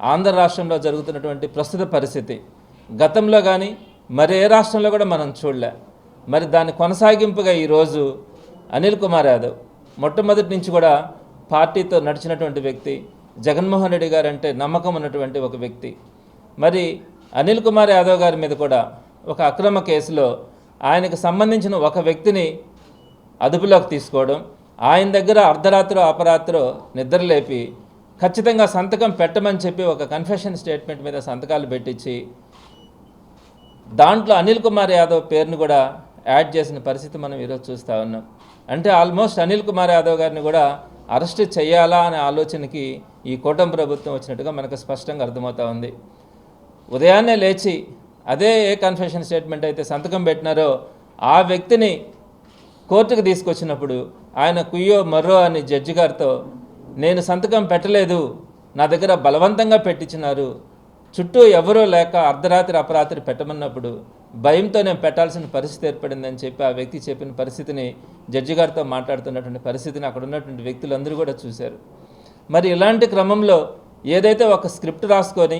ఆంధ్ర రాష్ట్రంలో జరుగుతున్నటువంటి ప్రస్తుత పరిస్థితి. గతంలో కానీ మరి ఏ రాష్ట్రంలో కూడా మనం చూడలే. మరి దాని కొనసాగింపుగా ఈరోజు అనిల్ కుమార్ యాదవ్ మొట్టమొదటి నుంచి కూడా పార్టీతో నడిచినటువంటి వ్యక్తి జగన్మోహన్ రెడ్డి గారు అంటే నమ్మకం ఉన్నటువంటి ఒక వ్యక్తి. మరి అనిల్ కుమార్ యాదవ్ గారి మీద కూడా ఒక అక్రమ కేసులో ఆయనకు సంబంధించిన ఒక వ్యక్తిని అదుపులోకి తీసుకోవడం ఆయన దగ్గర అర్ధరాత్రో అపరాత్రో నిద్రలేపి ఖచ్చితంగా సంతకం పెట్టమని చెప్పి ఒక కన్ఫెషన్ స్టేట్మెంట్ మీద సంతకాలు పెట్టించి దాంట్లో అనిల్ కుమార్ యాదవ్ పేరును కూడా యాడ్ చేసిన పరిస్థితి మనం ఈరోజు చూస్తూ ఉన్నాం. అంటే ఆల్మోస్ట్ అనిల్ కుమార్ యాదవ్ గారిని కూడా అరెస్ట్ చేయాలా అనే ఆలోచనకి ఈ కూటమి ప్రభుత్వం వచ్చినట్టుగా మనకు స్పష్టంగా అర్థమవుతా ఉంది. ఉదయాన్నే లేచి అదే ఏ కన్ఫెషన్ స్టేట్మెంట్ అయితే సంతకం పెట్టినారో ఆ వ్యక్తిని కోర్టుకు తీసుకొచ్చినప్పుడు ఆయన కుయ్యో మర్రో అని జడ్జి గారితో నేను సంతకం పెట్టలేదు. నా దగ్గర బలవంతంగా పెట్టించినారు. చుట్టూ ఎవరూ లేక అర్ధరాత్రి అపరాత్రి పెట్టమన్నప్పుడు భయంతో నేను పెట్టాల్సిన పరిస్థితి ఏర్పడిందని చెప్పి ఆ వ్యక్తి చెప్పిన పరిస్థితిని జడ్జి గారితో మాట్లాడుతున్నటువంటి పరిస్థితిని అక్కడ ఉన్నటువంటి వ్యక్తులందరూ కూడా చూశారు. మరి ఇలాంటి క్రమంలో ఏదైతే ఒక స్క్రిప్ట్ రాసుకొని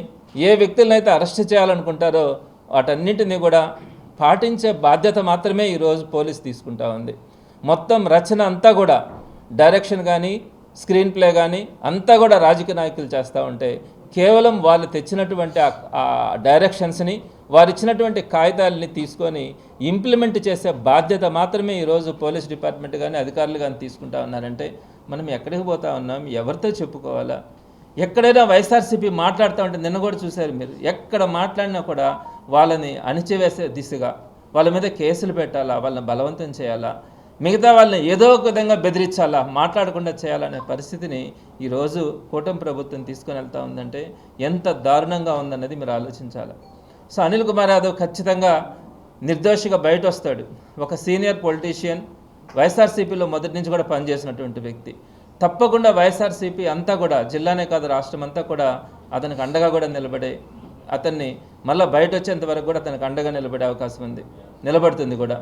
ఏ వ్యక్తులనైతే అరెస్ట్ చేయాలనుకుంటారో వాటన్నింటినీ కూడా పాటించే బాధ్యత మాత్రమే ఈరోజు పోలీస్ తీసుకుంటా ఉంది. మొత్తం రచన అంతా కూడా డైరెక్షన్ కానీ స్క్రీన్ ప్లే కానీ అంతా కూడా రాజకీయ నాయకులు చేస్తూ ఉంటే కేవలం వాళ్ళు తెచ్చినటువంటి ఆ- డైరెక్షన్స్ని వారు ఇచ్చినటువంటి కాగితాలని తీసుకొని ఇంప్లిమెంట్ చేసే బాధ్యత మాత్రమే ఈరోజు పోలీస్ డిపార్ట్మెంట్ కానీ అధికారులు కానీ తీసుకుంటా ఉన్నారంటే మనం ఎక్కడికి పోతా ఉన్నాం? ఎవరితో చెప్పుకోవాలా? ఎక్కడైనా వైఎస్ఆర్సీపీ మాట్లాడుతూ ఉంటే నిన్న కూడా చూశారు మీరు. ఎక్కడ మాట్లాడినా కూడా వాళ్ళని అణిచివేసే దిశగా వాళ్ళ మీద కేసులు పెట్టాలా? వాళ్ళని బలవంతం చేయాలా? మిగతా వాళ్ళని ఏదో ఒక విధంగా బెదిరించాలా మాట్లాడకుండా చేయాలనే పరిస్థితిని ఈరోజు కూటమి ప్రభుత్వం తీసుకొని వెళ్తా ఉందంటే ఎంత దారుణంగా ఉందన్నది మీరు ఆలోచించాలి? సో అనిల్ కుమార్ యాదవ్ ఖచ్చితంగా నిర్దోషిగా బయట వస్తాడు ఒక సీనియర్ పొలిటీషియన్ వైఎస్ఆర్సీపీలో మొదటి నుంచి కూడా పనిచేసినటువంటి వ్యక్తి. తప్పకుండా వైఎస్ఆర్సీపీ అంతా కూడా జిల్లానే కాదు రాష్ట్రం అంతా కూడా అతనికి అండగా కూడా నిలబడే అతన్ని మళ్ళీ బయట వచ్చేంత వరకు కూడా అతనికి అండగా నిలబడే అవకాశం ఉంది. నిలబడుతుంది కూడా.